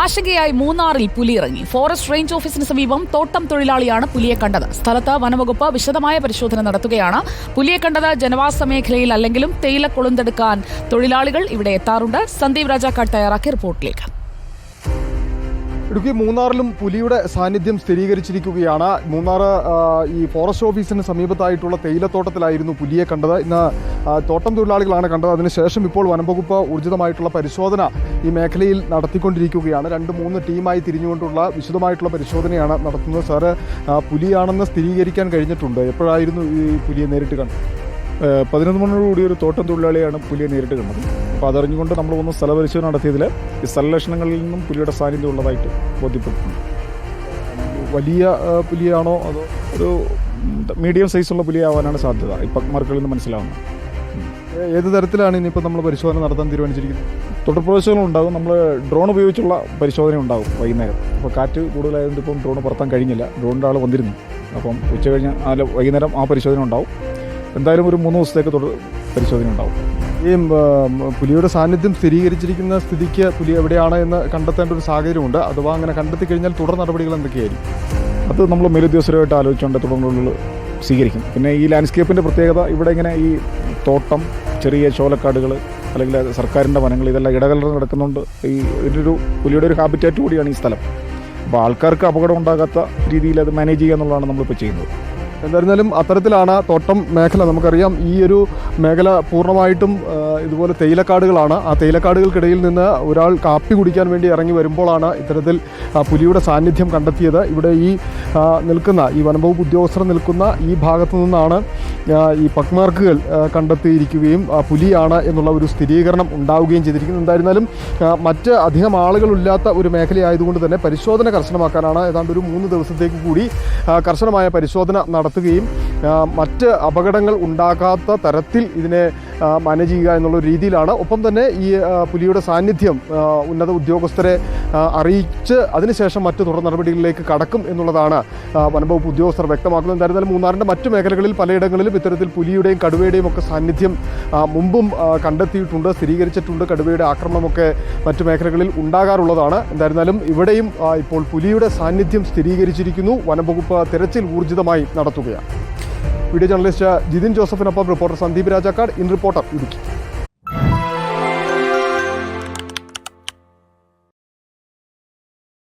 ആശങ്കയായി മൂന്നാറിൽ പുലി ഇറങ്ങി ഫോറസ്റ്റ് റേഞ്ച് ഓഫീസിന് സമീപം തോട്ടം തൊഴിലാളിയാണ് പുലിയെ കണ്ടത്. സ്ഥലത്ത് വനവകുപ്പ് വിശദമായ പരിശോധന നടത്തുകയാണ്. പുലിയെ കണ്ടത് ജനവാസ മേഖലയിൽ അല്ലെങ്കിലും തേയില കൊളുന്തെടുക്കാൻ തൊഴിലാളികൾ ഇവിടെ എത്താറുണ്ട്. സന്ദീപ് രാജാക്കാട് തയ്യാറാക്കിയ റിപ്പോർട്ടിലേക്ക്. ഇടുക്കി മൂന്നാറിലും പുലിയുടെ സാന്നിധ്യം സ്ഥിരീകരിച്ചിരിക്കുകയാണ്. മൂന്നാർ ഈ ഫോറസ്റ്റ് ഓഫീസിന് സമീപത്തായിട്ടുള്ള തേയിലത്തോട്ടത്തിലായിരുന്നു പുലിയെ കണ്ടത്. ഇന്ന് തോട്ടം തൊഴിലാളികളാണ് കണ്ടത്. അതിനുശേഷം ഇപ്പോൾ വനംവകുപ്പ് ഊർജിതമായിട്ടുള്ള പരിശോധന ഈ മേഖലയിൽ നടത്തിക്കൊണ്ടിരിക്കുകയാണ്. രണ്ട് മൂന്ന് ടീമായി തിരിഞ്ഞുകൊണ്ടുള്ള വിശദമായിട്ടുള്ള പരിശോധനയാണ് നടത്തുന്നത്. സാറ് പുലിയാണെന്ന് സ്ഥിരീകരിക്കാൻ കഴിഞ്ഞിട്ടുണ്ട്. എപ്പോഴായിരുന്നു ഈ പുലിയെ നേരിട്ട് കണ്ടത്? പതിനൊന്ന് മണിയോടുകൂടി ഒരു തോട്ടം തൊഴിലാളിയാണ് പുലിയെ നേരിട്ട് കണ്ടത്. അപ്പോൾ അതറിഞ്ഞുകൊണ്ട് നമ്മൾ ഒന്ന് സ്ഥലപരിശോധന നടത്തിയതിൽ ഈ സ്ഥലലക്ഷണങ്ങളിൽ നിന്നും പുലിയുടെ സാന്നിധ്യം ഉള്ളതായിട്ട് ബോധ്യപ്പെട്ടിട്ടുണ്ട് വലിയ പുലിയാണോ അതോ ഒരു മീഡിയം സൈസുള്ള പുലിയാവാനാണ് സാധ്യത? ഇപ്പം മാർക്കുകളിൽ നിന്ന് മനസ്സിലാവുന്നത്. ഏത് തരത്തിലാണ് ഇനിയിപ്പോൾ നമ്മൾ പരിശോധന നടത്താൻ തീരുമാനിച്ചിരിക്കുന്നത്? തുടർപ്രദേശങ്ങളും ഉണ്ടാകും. നമ്മൾ ഡ്രോൺ ഉപയോഗിച്ചുള്ള പരിശോധന ഉണ്ടാകും വൈകുന്നേരം. അപ്പോൾ കാറ്റ് കൂടുതലായതുകൊണ്ട് ഇപ്പം ഡ്രോൺ പറത്താൻ കഴിഞ്ഞില്ല. ഡ്രോണിന്റെ ആൾ വന്നിരുന്നു. അപ്പം ഉച്ച കഴിഞ്ഞ് ആ വൈകുന്നേരം ആ പരിശോധന ഉണ്ടാവും. എന്തായാലും ഒരു മൂന്ന് ദിവസത്തേക്ക് തുടർ പരിശോധന ഉണ്ടാവും. ഈ പുലിയുടെ സാന്നിധ്യം സ്ഥിരീകരിച്ചിരിക്കുന്ന സ്ഥിതിക്ക് പുലി എവിടെയാണ് എന്ന് കണ്ടെത്തേണ്ട ഒരു സാഹചര്യമുണ്ട്. അഥവാ അങ്ങനെ കണ്ടെത്തി കഴിഞ്ഞാൽ തുടർ നടപടികൾ എന്തൊക്കെയായിരിക്കും? അത് നമ്മൾ മേലുദ്യോഗസ്ഥരുമായിട്ട് ആലോചിച്ചുകൊണ്ട് തുടർന്നുള്ള സ്വീകരിക്കും. പിന്നെ ഈ ലാൻഡ്സ്കേപ്പിന്റെ പ്രത്യേകത ഇവിടെ ഇങ്ങനെ ഈ തോട്ടം ചെറിയ ചോലക്കാടുകൾ അല്ലെങ്കിൽ സർക്കാരിന്റെ വനങ്ങൾ ഇതെല്ലാം ഇടകലർന്ന് കിടക്കുന്നുണ്ട് ഈ ഒരു പുലിയുടെ ഒരു ഹാബിറ്റാറ്റ് കൂടിയാണ് ഈ സ്ഥലം. അപ്പോൾ ആൾക്കാർക്ക് അപകടം ഉണ്ടാകാത്ത രീതിയിൽ അത് മാനേജ് ചെയ്യുക എന്നുള്ളതാണ് നമ്മളിപ്പോൾ ചെയ്യുന്നത്. എന്തായിരുന്നാലും അത്തരത്തിലാണ് തോട്ടം മേഖല. നമുക്കറിയാം ഈ ഒരു മേഖല പൂർണമായിട്ടും ഇതുപോലെ തേയിലക്കാടുകളാണ്. ആ തേയിലക്കാടുകൾക്കിടയിൽ നിന്ന് ഒരാൾ കാപ്പി കുടിക്കാൻ വേണ്ടി ഇറങ്ങി വരുമ്പോഴാണ് ഇത്തരത്തിൽ പുലിയുടെ സാന്നിധ്യം കണ്ടെത്തിയത്. ഇവിടെ ഈ നിൽക്കുന്ന ഈ വനംവകുപ്പ് ഉദ്യോഗസ്ഥർ നിൽക്കുന്ന ഈ ഭാഗത്തു നിന്നാണ് ഈ പക്മാർക്കുകൾ കണ്ടെത്തിയിരിക്കുകയും പുലിയാണ് എന്നുള്ള ഒരു സ്ഥിരീകരണം ഉണ്ടാവുകയും ചെയ്തിരിക്കുന്നു എന്തായിരുന്നാലും മറ്റ് അധികം ആളുകളില്ലാത്ത ഒരു മേഖലയായതുകൊണ്ട് തന്നെ പരിശോധന കർശനമാക്കാനാണ് ഏതാണ്ട് ഒരു മൂന്ന് ദിവസത്തേക്ക് കൂടി കർശനമായ പരിശോധന നടത്തുകയും മറ്റ് അപകടങ്ങൾ ഉണ്ടാകാത്ത തരത്തിൽ ഇതിനെ മാനേജ് ചെയ്യുക എന്നുള്ള രീതിയിലാണ്. ഒപ്പം തന്നെ ഈ പുലിയുടെ സാന്നിധ്യം ഉന്നത ഉദ്യോഗസ്ഥരെ അറിയിച്ച് അതിനുശേഷം മറ്റ് തുടർ നടപടികളിലേക്ക് കടക്കും എന്നുള്ളതാണ് വനംവകുപ്പ് ഉദ്യോഗസ്ഥർ വ്യക്തമാക്കുന്നത്. എന്തായിരുന്നാലും മൂന്നാറിന്റെ മറ്റു മേഖലകളിൽ പലയിടങ്ങളിലും ഇത്തരത്തിൽ പുലിയുടെയും കടുവയുടെയും ഒക്കെ സാന്നിധ്യം മുമ്പും കണ്ടെത്തിയിട്ടുണ്ട് സ്ഥിരീകരിച്ചിട്ടുണ്ട്. കടുവയുടെ ആക്രമണമൊക്കെ മറ്റു മേഖലകളിൽ ഉണ്ടാകാറുള്ളതാണ്. എന്തായിരുന്നാലും ഇവിടെയും ഇപ്പോൾ പുലിയുടെ സാന്നിധ്യം സ്ഥിരീകരിച്ചിരിക്കുന്നു. വനംവകുപ്പ് തിരച്ചിൽ ഊർജിതമായി നടത്തുകയാണ്. Video journalist Jithin ജോസഫിനൊപ്പം reporter Sandeep Rajakkad in reporter Idukki